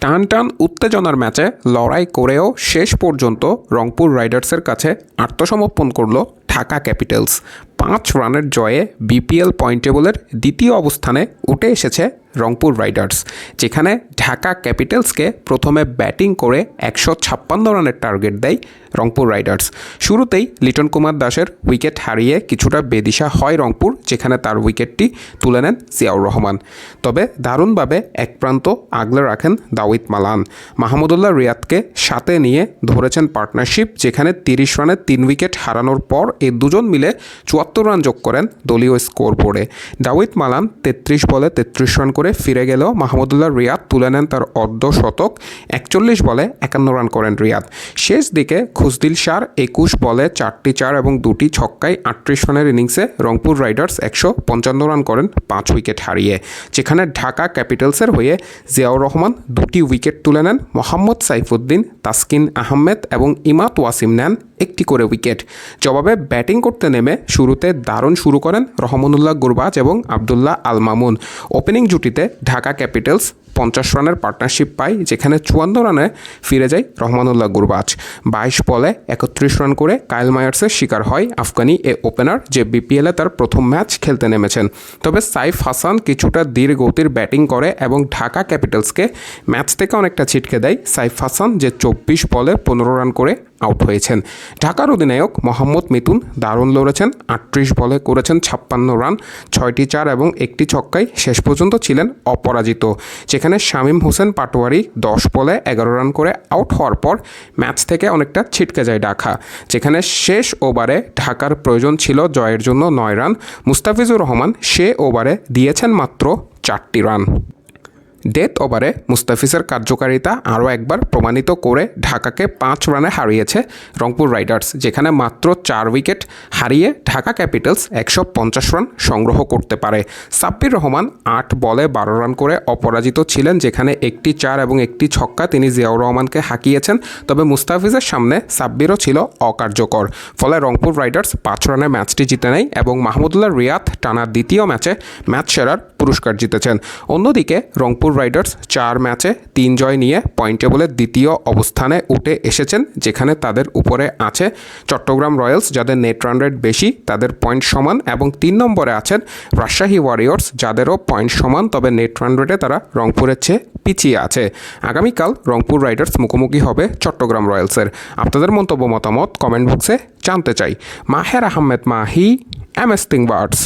টান টান উত্তেজনার ম্যাচে লড়াই করেও শেষ পর্যন্ত রংপুর রাইডার্সের কাছে আত্মসমর্পণ করল ঢাকা ক্যাপিটালস। পাঁচ রানের জয়ে বিপিএল পয়েন্ট টেবলের দ্বিতীয় অবস্থানে উঠে এসেছে রংপুর রাইডার্স, যেখানে ঢাকা ক্যাপিটালসকে প্রথমে ব্যাটিং করে একশো ছাপ্পান্ন রানের টার্গেট দেয় রংপুর রাইডার্স। শুরুতেই লিটন কুমার দাসের উইকেট হারিয়ে কিছুটা বেদিশা হয় রংপুর, যেখানে তার উইকেটটি তুলে নেন জিয়াউর রহমান। তবে দারুণভাবে এক প্রান্ত আগলে রাখেন দাউদ মালান। মাহমুদুল্লাহ রিয়াদকে সাথে নিয়ে ধরেছেন পার্টনারশিপ, যেখানে তিরিশ রানে তিন উইকেট হারানোর পর এই দুজন মিলে চুয়াত্তর রান যোগ করেন দলীয় স্কোর বোর্ডে দাউদ মালান তেত্রিশ বলে তেত্রিশ রান করে ফিরে গেলেও মাহমুদুল্লাহ রিয়াদ তুলে নেন তার অর্ধ শতক, একচল্লিশ বলে একান্ন রান করেন রিয়াদ। শেষ দিকে খুসদিল শার একুশ বলে চারটি চার এবং দুটি ছক্কায় আটত্রিশ রানের ইনিংসে রংপুর রাইডার্স একশো পঞ্চান্ন রান করেন পাঁচ উইকেট হারিয়ে। যেখানে ঢাকা ক্যাপিটালসের হয়ে জিয়াউর রহমান দুটি উইকেট তুলে নেন মোহাম্মদ সাইফুদ্দিন, তাসকিন আহমেদ এবং ইমাত ওয়াসিম নেন একটি করে উইকেট জবাবে ব্যাটিং করতে নেমে শুরুতে দারুণ শুরু করেন রহমানুল্লাহ গুরবাজ এবং আবদুল্লাহ আল মামুন ওপেনিং জুটিতে ঢাকা ক্যাপিটালস পঞ্চাশ রানের পার্টনারশিপ পায়, যেখানে চুয়ান্ন রানে ফিরে যায় রহমানুল্লাহ গুরবাজ। বাইশ বলে একত্রিশ রান করে কাইল মায়ার্সের শিকার হয় আফগানি এ ওপেনার যে বিপিএলে তার প্রথম ম্যাচ খেলতে নেমেছেন। তবে সাইফ হাসান কিছুটা ধীর গতির ব্যাটিং করে এবং ঢাকা ক্যাপিটালসকে ম্যাচ থেকে অনেকটা ছিটকে দেয় সাইফ হাসান, যে চব্বিশ বলে পনেরো রান করে আউট হয়েছেন। ঢাকার অধিনায়ক মোহাম্মদ মিতুন দারুণ লড়েছেন, আটত্রিশ বলে করেছেন ছাপ্পান্ন রান, ছয়টি চার এবং একটি ছক্কায় শেষ পর্যন্ত ছিলেন অপরাজিত। যেখানে শামীম হোসেন পাটোয়ারি দশ বলে এগারো রান করে আউট হওয়ার পর ম্যাচ থেকে অনেকটা ছিটকে যায় ঢাকা। যেখানে শেষ ওভারে ঢাকার প্রয়োজন ছিল জয়ের জন্য নয় রান। মুস্তাফিজুর রহমান সে ওভারে দিয়েছেন মাত্র চারটি রান। ডেথ ওভারে মুস্তাফিজের কার্যকারিতা আরও একবার প্রমাণিত করে ঢাকাকে পাঁচ রানে হারিয়েছে রংপুর রাইডার্স, যেখানে মাত্র চার উইকেট হারিয়ে ঢাকা ক্যাপিটালস একশো পঞ্চাশ রান সংগ্রহ করতে পারে। সাব্বির রহমান আট বলে বারো রান করে অপরাজিত ছিলেন, যেখানে একটি চার এবং একটি ছক্কা তিনি জিয়াউর রহমানকে হাঁকিয়েছেন, তবে মুস্তাফিজের সামনে সাব্বিরও ছিল অকার্যকর। ফলে রংপুর রাইডার্স পাঁচ রানে ম্যাচটি জিতে নেয় এবং মাহমুদুল্লাহ রিয়াদ টানা দ্বিতীয় ম্যাচে ম্যাচ সেরার পুরস্কার জিতেছেন। অন্যদিকে রংপুর রাইডার্স চার ম্যাচে তিন জয় নিয়ে পয়েন্ট টেবলের দ্বিতীয় অবস্থানে উঠে এসেছেন, যেখানে তাদের উপরে আছে চট্টগ্রাম রয়্যালস, যাদের নেট রান রেট বেশি, তাদের পয়েন্ট সমান এবং তিন নম্বরে আছেন রাজশাহী ওয়ারিয়র্স যাদেরও পয়েন্ট সমান, তবে নেট রান রেটে তারা রংপুরের চেয়ে পিছিয়ে আছে। আগামীকাল রংপুর রাইডার্স মুখোমুখি হবে চট্টগ্রাম রয়্যালসের। আপনাদের মন্তব্য মতামত কমেন্ট বক্সে জানতে চাই। Maher Ahmed Mahi M S birds